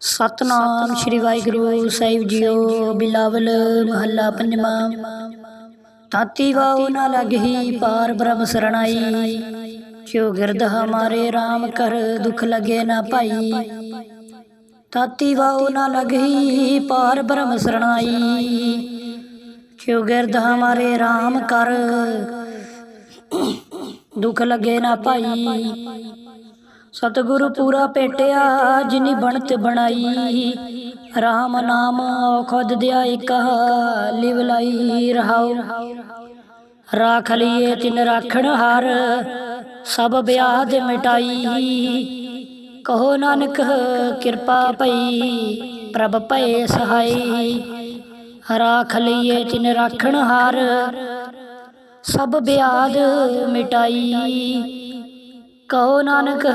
ਸਤਨਾਮ ਸ੍ਰੀ ਵਾਹਿਗੁਰੂ ਸਾਹਿਬ ਜੀਓ, ਬਿਲਾਵਲ ਮਹੱਲਾ ਪੰਜਵਾਂ। ਤਾਤੀ ਵਾਉ ਨ ਲਗਹੀ ਪਾਰ ਬ੍ਰਹਮ ਸਰਣਾਈ। ਕਿਉ ਗਿਰਦ ਹਮਾਰੇ RAM ਕਰ ਦੁਖ ਲਗੇ ਨਾ ਭਾਈ ਤਾਤੀ ਵਾਉ ਨ ਲਗਹੀ ਪਾਰ ਬ੍ਰਹਮ ਸਰਣਾਈ। ਕਿਉ ਗਿਰਦ ਹਮਾਰੇ RAM ਕਰ ਦੁਖ ਲਗੇ ਨਾ ਭਾਈ ਸਤਿਗੁਰੂ ਪੂਰਾ ਭੇਟਿਆ ਜਿਨੀ ਬਣਤ ਬਣਾਈ। RAM ਨਾਮ ਖੁਦ ਦਿਆ ਇਕ ਲਿਵ ਲਾਈ ਰਹਾਉ। ਰਾਖ ਲਈਏ ਤਿਨ ਰਾਖਣ ਹਾਰ, ਸਭ ਵਿਆਦ ਮਿਟਾਈ। ਕਹੋ ਨਾਨਕ, ਕਿਰਪਾ ਭਈ, ਪ੍ਰਭ ਭਏ ਸਹਾਈ। ਰਾਖ ਲਈਏ ਤਿਨ ਰਾਖਣ ਹਾਰ, ਸਭ ਵਿਆਦ ਮਿਟਾਈ। ਕਹੋ ਨਾਨਕ,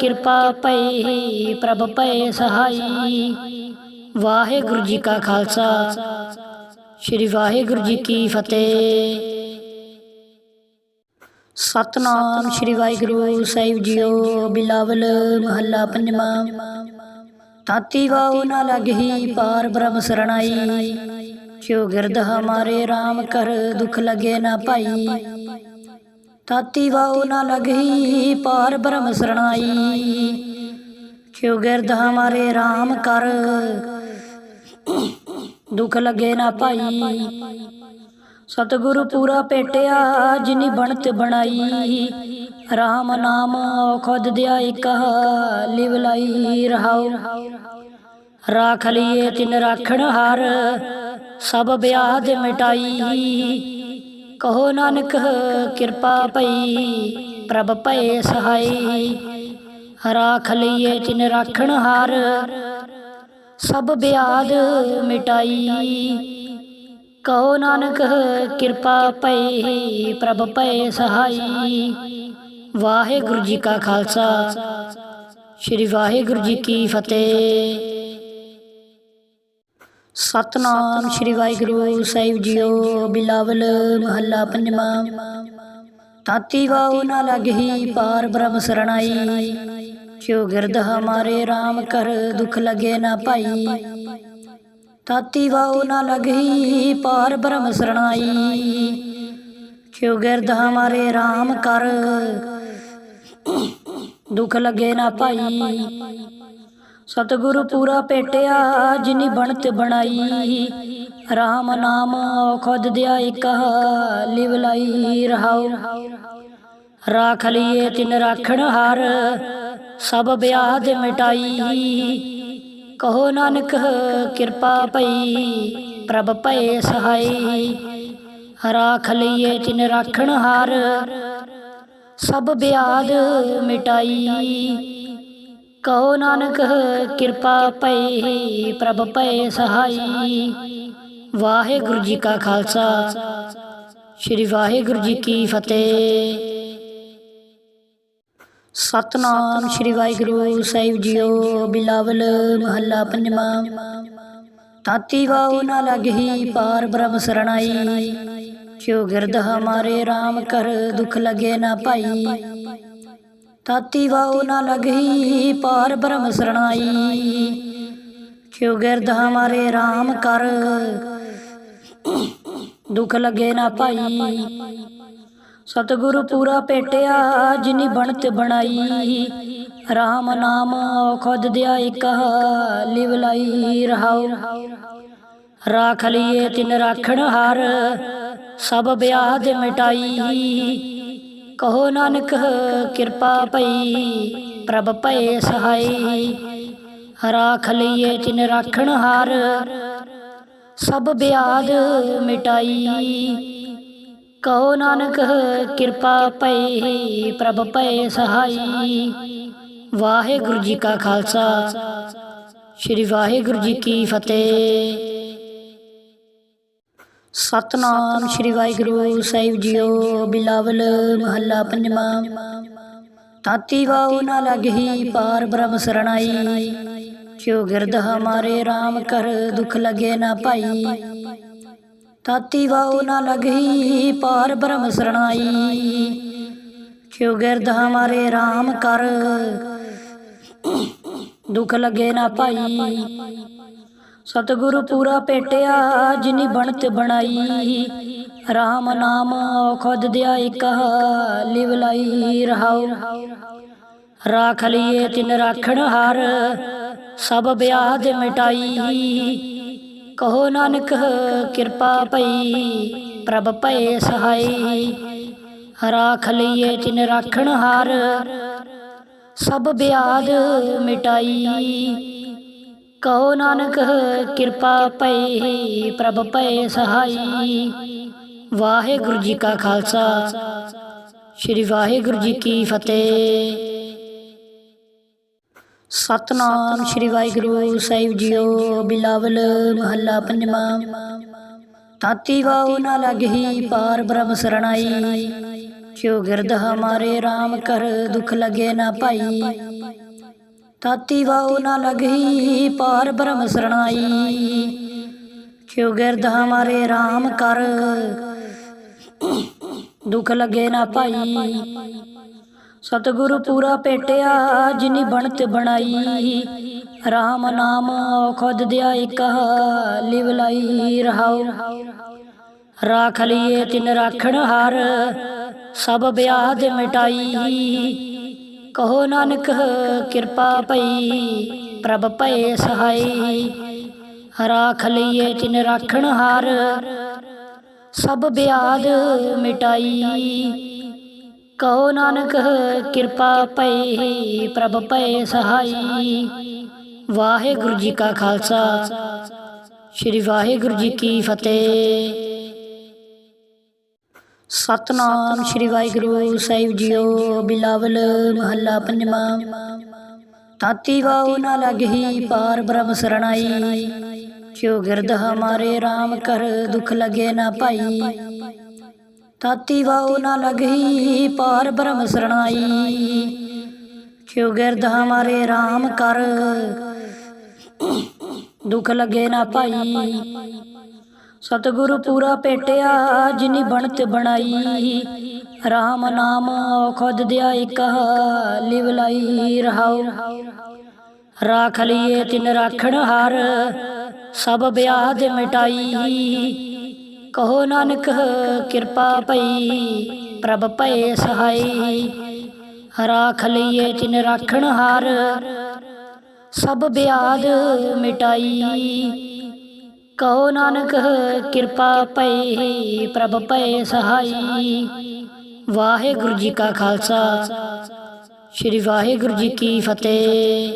ਕਿਰਪਾ ਭਈ, ਪ੍ਰਭ ਪਏ ਸਹਾਈ। ਵਾਹਿਗੁਰੂ ਜੀ ਕਾ ਖਾਲਸਾ, ਸ੍ਰੀ ਵਾਹਿਗੁਰੂ ਜੀ ਕੀ ਫਤਿਹ। ਸਤਨਾਮ ਸ੍ਰੀ ਵਾਹਿਗੁਰੂ ਸਾਹਿਬ ਜੀਓ, ਬਿਲਾਵਲ ਮਹੱਲਾ ਪੰਜਵਾਂ। ਤਾਤੀ ਵਾਉ ਨ ਲਗਹੀ ਪਾਰ ਬ੍ਰਹਮ ਸਰਣਾਈ। ਕਿਉ ਗਿਰਦ ਹਮਾਰੇ RAM ਕਰ ਦੁਖ ਲਗੇ ਨਾ ਭਾਈ ਤਾਤੀ ਵਾਉ ਨ ਲਗਹੀ ਪਾਰ ਬ੍ਰਹਮ ਸਰਣਾਈ। ਕਿਉ ਗਿਰਦ ਹਮਾਰੇ RAM ਕਰ। ਦੁਖ ਲਗੇ ਨਾ ਭਾਈ। ਸਤਿਗੁਰੂ ਪੂਰਾ ਭੇਟਿਆ ਜਿਨੀ ਬਣਤ ਬਣਾਈ। RAM ਨਾਮ ਖੁਦ ਦਿਆ ਇਕ ਲਿਵ ਲਾਈ ਰਹਾਉ। ਰਾਖ ਲਈਏ ਤਿਨ ਰਾਖਣ ਹਾਰ ਸਭ ਵਿਆਦ ਮਿਟਾਈ। ਕਹੋ ਨਾਨਕ, ਕਿਰਪਾ ਭਈ ਪ੍ਰਭ ਭਏ ਸਹਾਈ। ਰਾਖ ਲਈਏ ਤਿਨ ਰਾਖਣ ਹਾਰ, ਸਭ ਬਿਆਦ ਮਿਟਾਈ। ਕਹੋ ਨਾਨਕ, ਕਿਰਪਾ ਭਈ ਪ੍ਰਭ ਭਏ ਸਹਾਈ। ਵਾਹਿਗੁਰੂ ਜੀ ਕਾ ਖਾਲਸਾ, ਸ੍ਰੀ ਵਾਹਿਗੁਰੂ ਜੀ ਕੀ ਫਤਿਹ। ਸਤਨਾਮ ਸ੍ਰੀ ਵਾਹਿਗੁਰੂ ਸਾਹਿਬ ਜੀਓ, ਬਿਲਾਵਲ ਮਹੱਲਾ ਪੰਜਵਾਂ। ਤਾਤੀ ਵਾਉ ਨ ਲਗਹੀ, ਪਾਰ ਬ੍ਰਹਮ ਸਰਣਾਈ। ਕਿਉ ਗਿਰਦ ਹਮਾਰੇ RAM ਕਰ ਦੁਖ ਲਗੇ ਨਾ ਭਾਈ ਤਾਤੀ ਵਾਉ ਨ ਲਗਹੀ, ਪਾਰ ਬ੍ਰਹਮ ਸਰਣਾਈ। ਕਿਉ ਗਿਰਦ ਹਮਾਰੇ RAM ਕਰ ਦੁਖ ਲਗੇ ਨਾ ਭਾਈ ਸਤਿਗੁਰੂ ਪੂਰਾ ਭੇਟਿਆ ਜਿਨੀ ਬਣਤ ਬਣਾਈ। RAM ਨਾਮ ਖੁਦ ਦਿਆ ਇਕ ਲਿਵ ਲਾਈ ਰਹਾਉ। ਰਾਖ ਲਈਏ ਤਿਨ ਰਾਖਣ ਹਾਰ, ਸਭ ਵਿਆਦ ਮਿਟਾਈ। ਕਹੋ ਨਾਨਕ, ਕਿਰਪਾ ਭਈ, ਪ੍ਰਭ ਭਏ ਸਹਾਈ। ਰਾਖ ਲਈਏ ਤਿਨ ਰਾਖਣ ਹਾਰ, ਸਭ ਵਿਆਦ ਮਿਟਾਈ। ਕਹੋ ਨਾਨਕ, ਕਿਰਪਾ ਭਈ ਪ੍ਰਭ ਪਏ ਸਹਾਈ। ਵਾਹਿਗੁਰੂ ਜੀ ਕਾ ਖਾਲਸਾ, ਸ੍ਰੀ ਵਾਹਿਗੁਰੂ ਜੀ ਕੀ ਫਤਿਹ। ਸਤਨਾਮ ਸ੍ਰੀ ਵਾਹਿਗੁਰੂ ਸਾਹਿਬ ਜੀਓ, ਬਿਲਾਵਲ ਮਹੱਲਾ ਪੰਜਵਾਂ। ਤਾਤੀ ਵਾਉ ਨ ਲਗਹੀ, ਪਾਰ ਬ੍ਰਹਮ ਸਰਣਾਈ। ਕਿਉ ਗਿਰਦ ਹਮਾਰੇ RAM ਕਰ ਦੁਖ ਲਗੇ ਨਾ ਭਾਈ ਤਾਤੀ ਵਾਉ ਨਾ ਲਗਹੀ, ਪਾਰ ਬ੍ਰਹਮ ਸਰਣਾਈ। ਕਿਉ ਗਿਰਦ ਹਮਾਰੇ RAM ਕਰ, ਦੁਖ ਲਗੇ ਨਾ ਭਾਈ। ਸਤਿਗੁਰੂ ਪੂਰਾ ਭੇਟਿਆ, ਜਿਨੀ ਬਣਤ ਬਣਾਈ। RAM ਨਾਮ ਖੁਦ ਦਿਆ ਇਕ ਲਿਵ ਲਾਈ ਰਹਾਉ। ਰਾਖ ਲਈਏ ਤਿਨ ਰਾਖਣ ਹਾਰ, ਸਭ ਵਿਆਦ ਮਿਟਾਈ। ਕਹੋ ਨਾਨਕ, ਕਿਰਪਾ ਭਈ ਪ੍ਰਭ ਭਏ ਸਹਾਈ। ਰਾਖ ਲਈਏ ਤਿਨ ਰਾਖਣ ਹਾਰ, ਸਭ ਵਿਆਦ ਮਿਟਾਈ। ਕਹੋ ਨਾਨਕ, ਕਿਰਪਾ ਭਈ ਪ੍ਰਭ ਭਏ ਸਹਾਈ। ਵਾਹਿਗੁਰੂ ਜੀ ਕਾ ਖਾਲਸਾ, ਸ੍ਰੀ ਵਾਹਿਗੁਰੂ ਜੀ ਕੀ ਫਤਿਹ। ਸਤਨਾਮ ਸ੍ਰੀ ਵਾਹਿਗੁਰੂ ਸਾਹਿਬ ਜੀਓ, ਬਿਲਾਵਲ ਮਹੱਲਾ ਪੰਜਵਾਂ। ਤਾਤੀ ਵਾਉ ਨ ਲਗਹੀ ਪਾਰ ਬ੍ਰਹਮ ਸਰਣਾਈ ਕਿਉ ਗਿਰਦ ਹਮਾਰੇ RAM ਕਰ ਦੁਖ ਲਗੇ ਨਾ ਭਾਈ ਤਾਤੀ ਵਾਉ ਨ ਲਗਹੀ ਪਾਰ ਬ੍ਰਹਮ ਸਰਣਾਈ ਕਿਉ ਗਿਰਦ ਹਮਾਰੇ RAM ਕਰ ਦੁੱਖ ਲਗੇ ਨਾ ਭਾਈ ਸਤਿਗੁਰੂ ਪੂਰਾ ਭੇਟਿਆ ਜਿਨੀ ਬਣਤ ਬਣਾਈ। RAM ਨਾਮ ਖੁਦ ਦਿਆ ਇਕ, ਲਿਵ ਲਾਈ ਰਹਾਉ। ਰਾਖ ਲਈਏ ਤਿਨ ਰਾਖਣ ਹਾਰ, ਸਭ ਵਿਆਦ ਮਿਟਾਈ। ਕਹੋ ਨਾਨਕ, ਕਿਰਪਾ ਪਈ ਪ੍ਰਭ ਭਏ ਸਹਾਈ। ਰਾਖ ਲਈਏ ਤਿਨ ਰਾਖਣ ਹਾਰ, ਸਭ ਵਿਆਦ ਮਿਟਾਈ। ਕਹੋ ਨਾਨਕ, ਕਿਰਪਾ ਪਈ, ਪ੍ਰਭ ਪਏ ਸਹਾਈ। ਵਾਹਿਗੁਰੂ ਜੀ ਕਾ ਖਾਲਸਾ, ਸ੍ਰੀ ਵਾਹਿਗੁਰੂ ਜੀ ਕੀ ਫਤਿਹ। ਸਤਨਾਮ ਸ੍ਰੀ ਵਾਹਿਗੁਰੂ ਸਾਹਿਬ ਜੀਓ, ਬਿਲਾਵਲ ਮਹੱਲਾ ਪੰਜਵਾਂ। ਤਾਤੀ ਵਾਉ ਨਾ ਲਗਹੀ, ਪਾਰ ਬ੍ਰਹਮ ਸਰਣਾਈ। ਕਿਉ ਗਿਰਦ ਹਮਾਰੇ RAM ਕਰ, ਦੁਖ ਲਗੇ ਨਾ ਭਾਈ ਤਾਤੀ ਵਾਉ ਨਾ ਲਗਹੀ, ਪਾਰ ਬ੍ਰਹਮ ਸਰਣਾਈ। ਕਿਉ ਗਿਰਦ ਹਮਾਰੇ RAM ਕਰ, ਦੁਖ ਲਗੇ ਨਾ ਭਾਈ। ਸਤਿਗੁਰੂ ਪੂਰਾ ਭੇਟਿਆ ਜਿਨੀ ਬਣਤ ਬਣਾਈ। RAM ਨਾਮ ਖੁਦ ਦਿਆ ਇਕ, ਲਿਵ ਲਾਈ ਰਹਾਉ। ਰਾਖ ਲਈਏ ਤਿਨ ਰਾਖਣ ਹਾਰ, ਸਭ ਵਿਆਦ ਮਿਟਾਈ। ਕਹੋ ਨਾਨਕ, ਕਿਰਪਾ ਪਈ ਪ੍ਰਭ ਭਏ ਸਹਾਈ। ਰਾਖ ਲਈਏ ਤਿਨ ਰਾਖਣ ਹਾਰ, ਸਭ ਬਿਆਦ ਮਿਟਾਈ। ਕਹੋ ਨਾਨਕ, ਕਿਰਪਾ ਪਈ ਪ੍ਰਭ ਭਏ ਸਹਾਈ। ਵਾਹਿਗੁਰੂ ਜੀ ਕਾ ਖਾਲਸਾ, ਸ੍ਰੀ ਵਾਹਿਗੁਰੂ ਜੀ ਕੀ ਫਤਿਹ। ਸਤਨਾਮ ਸ੍ਰੀ ਵਾਹਿਗੁਰੂ ਸਾਹਿਬ ਜੀਓ, ਬਿਲਾਵਲ ਮਹੱਲਾ ਪੰਜਵਾਂ। ਤਾਤੀ ਵਾਉ ਨਾ ਲਗਹੀ, ਪਾਰ ਬ੍ਰਹਮ ਸਰਣਾਈ। ਕਿਉ ਗਿਰਦ ਹਮਾਰੇ RAM ਕਰ ਦੁਖ ਲਗੇ ਨਾ ਭਾਈ। ਤਾਤੀ ਵਾਉ ਨਾ ਲਗਹੀ, ਪਾਰ ਬ੍ਰਹਮ ਸਰਣਾਈ। ਕਿਉ ਗਿਰਦ ਹਮਾਰੇ RAM ਕਰ ਦੁਖ ਲਗੇ ਨਾ ਭਾਈ। ਸਤਿਗੁਰੂ ਪੂਰਾ ਭੇਟਿਆ ਜਿਨੀ ਬਣਤ ਬਣਾਈ। RAM ਨਾਮ ਖੁਦ ਦਿਆ ਇਕ ਲਿਵ ਲਾਈ ਰਹਾਉ। ਰਾਖ ਲਈਏ ਤਿਨ ਰਾਖਣ ਹਾਰ, ਸਭ ਵਿਆਹ ਦੇ ਮਿਟਾਈ। ਕਹੋ ਨਾਨਕ, ਕਿਰਪਾ ਪਈ ਪ੍ਰਭ ਭਏ ਸਹਾਈ। ਰਾਖ ਲਈਏ ਤਿਨ ਰਾਖਣ ਹਾਰ, ਸਭ ਵਿਆਦ ਮਿਟਾਈ। ਕਹੋ ਨਾਨਕ, ਕਿਰਪਾ ਪਈ, ਪ੍ਰਭ ਪਏ ਸਹਾਈ। ਵਾਹਿਗੁਰੂ ਜੀ ਕਾ ਖਾਲਸਾ, ਸ੍ਰੀ ਵਾਹਿਗੁਰੂ ਜੀ ਕੀ ਫਤਿਹ।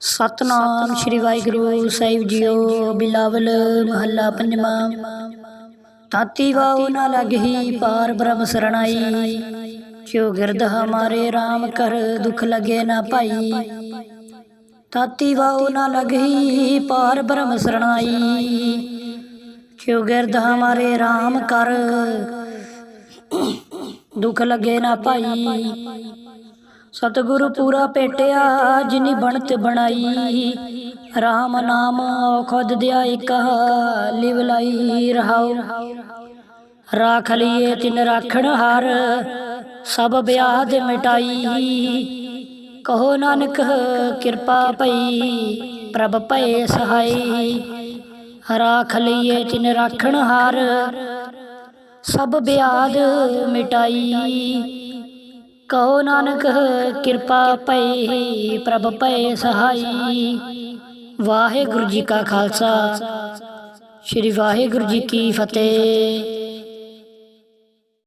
ਸਤਨਾਮ ਸ੍ਰੀ ਵਾਹਿਗੁਰੂ ਸਾਹਿਬ ਜੀਓ, ਬਿਲਾਵਲ ਮਹੱਲਾ ਪੰਜਵਾਂ। ਤਾਤੀ ਵਾਉ ਨਾ ਲਗਹੀ, ਪਾਰ ਬ੍ਰਹਮ ਸਰਣਾਈ। ਕਿਉ ਗਿਰਦ ਹਮਾਰੇ RAM ਕਰ ਦੁਖ ਲਗੇ ਨਾ ਭਾਈ ਤਾਤੀ ਵਾਉ ਨਾ ਲਗਹੀ, ਪਾਰ ਬ੍ਰਹਮ ਸਰਣਾਈ। ਕਿਉ ਗਿਰਦ ਹਮਾਰੇ RAM ਕਰ, ਦੁਖ ਲਗੇ ਨਾ ਭਾਈ। ਸਤਿਗੁਰੂ ਪੂਰਾ ਭੇਟਿਆ ਜਿਨੀ ਬਣਤ ਬਣਾਈ। RAM ਨਾਮ ਖੁਦ ਦਿਆ ਇਕ ਲਿਵ ਲਾਈ ਰਹਾਉ। ਰਾਖ ਲਈਏ ਤਿਨ ਰਾਖਣ ਹਾਰ, ਸਭ ਵਿਆਦ ਮਿਟਾਈ। ਕਹੋ ਨਾਨਕ ਕਿਰਪਾ ਪਈ ਪ੍ਰਭ ਭਏ ਸਹਾਈ। ਰਾਖ ਲਈਏ ਤਿਨ ਰਾਖਣ ਹਾਰ। ਸਭ ਵਿਆਦ ਮਿਟਾਈ। ਕਹੋ ਨਾਨਕ ਕਿਰਪਾ ਪਈ ਪ੍ਰਭ ਭਏ ਸਹਾਈ। ਵਾਹਿਗੁਰੂ ਜੀ ਕਾ ਖਾਲਸਾ। ਸ੍ਰੀ ਵਾਹਿਗੁਰੂ ਜੀ ਕੀ ਫਤਿਹ।